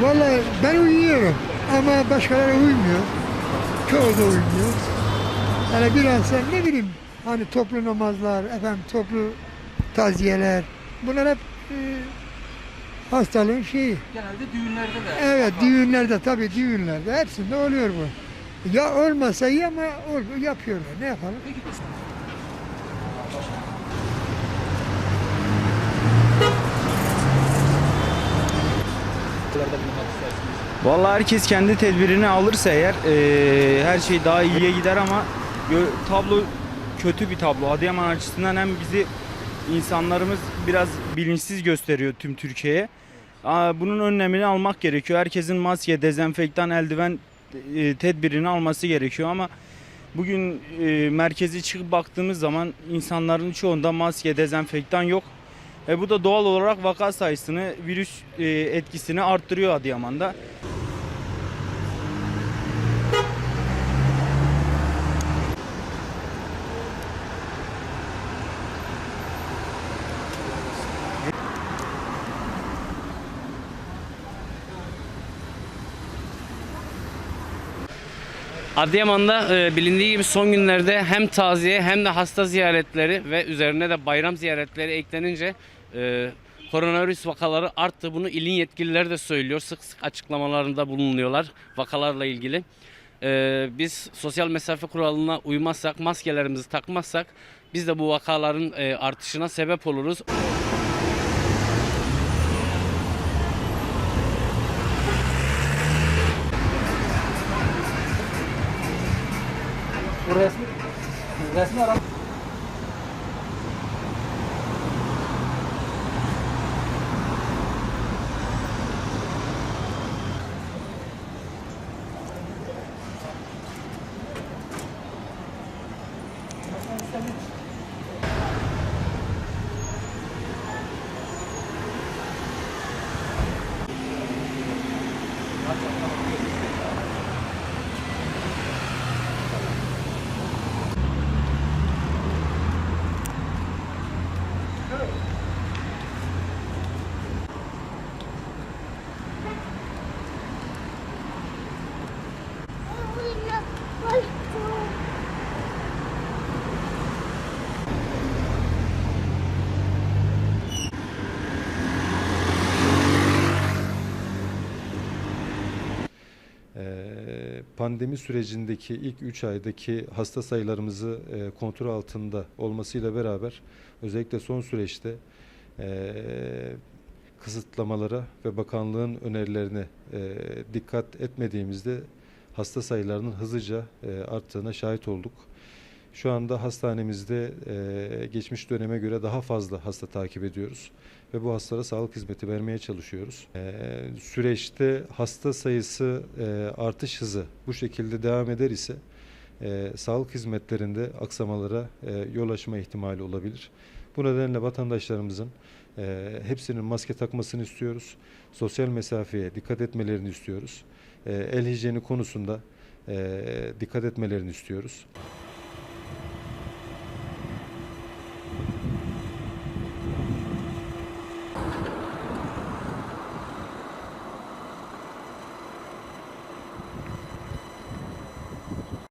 Vallahi ben uyuyorum ama başkaları uymuyor. Çoğu da uymuyor. Yani biraz ne bileyim hani toplu namazlar, efendim toplu taziyeler bunlar hep e, hastalığın şeyi. Genelde düğünlerde de. Evet düğünlerde tabii düğünlerde hepsinde oluyor bu. Ya olmasa iyi ama ol- yapıyorlar. Ne yapalım? Peki bulunmak istersiniz. Vallahi herkes kendi tedbirini alırsa eğer eee, her şey daha iyiye gider ama tablo kötü bir tablo. Adıyaman açısından hem bizi insanlarımız biraz bilinçsiz gösteriyor tüm Türkiye'ye. Bunun önlemini almak gerekiyor. Herkesin maske, dezenfektan, eldiven e, tedbirini alması gerekiyor ama bugün e, merkezi çıkıp baktığımız zaman insanların çoğunda maske, dezenfektan yok. E bu da doğal olarak vaka sayısını, virüs e, etkisini arttırıyor Adıyaman'da. Adıyaman'da e, bilindiği gibi son günlerde hem taziye hem de hasta ziyaretleri ve üzerine de bayram ziyaretleri eklenince e, koronavirüs vakaları arttı. Bunu ilin yetkilileri de söylüyor. Sık sık açıklamalarında bulunuyorlar vakalarla ilgili. E, biz sosyal mesafe kuralına uymazsak, maskelerimizi takmazsak biz de bu vakaların e, artışına sebep oluruz. Resmi, resmi ara pandemi sürecindeki ilk 3 aydaki hasta sayılarımızı e, kontrol altında olmasıyla beraber özellikle son süreçte e, kısıtlamalara ve bakanlığın önerilerine e, dikkat etmediğimizde hasta sayılarının hızlıca e, arttığına şahit olduk. Şu anda hastanemizde e, geçmiş döneme göre daha fazla hasta takip ediyoruz ve bu hastalara sağlık hizmeti vermeye çalışıyoruz. E, süreçte hasta sayısı e, artış hızı bu şekilde devam eder ise e, sağlık hizmetlerinde aksamalara e, yol açma ihtimali olabilir. Bu nedenle vatandaşlarımızın e, hepsinin maske takmasını istiyoruz. Sosyal mesafeye dikkat etmelerini istiyoruz. E, el hijyeni konusunda e, dikkat etmelerini istiyoruz.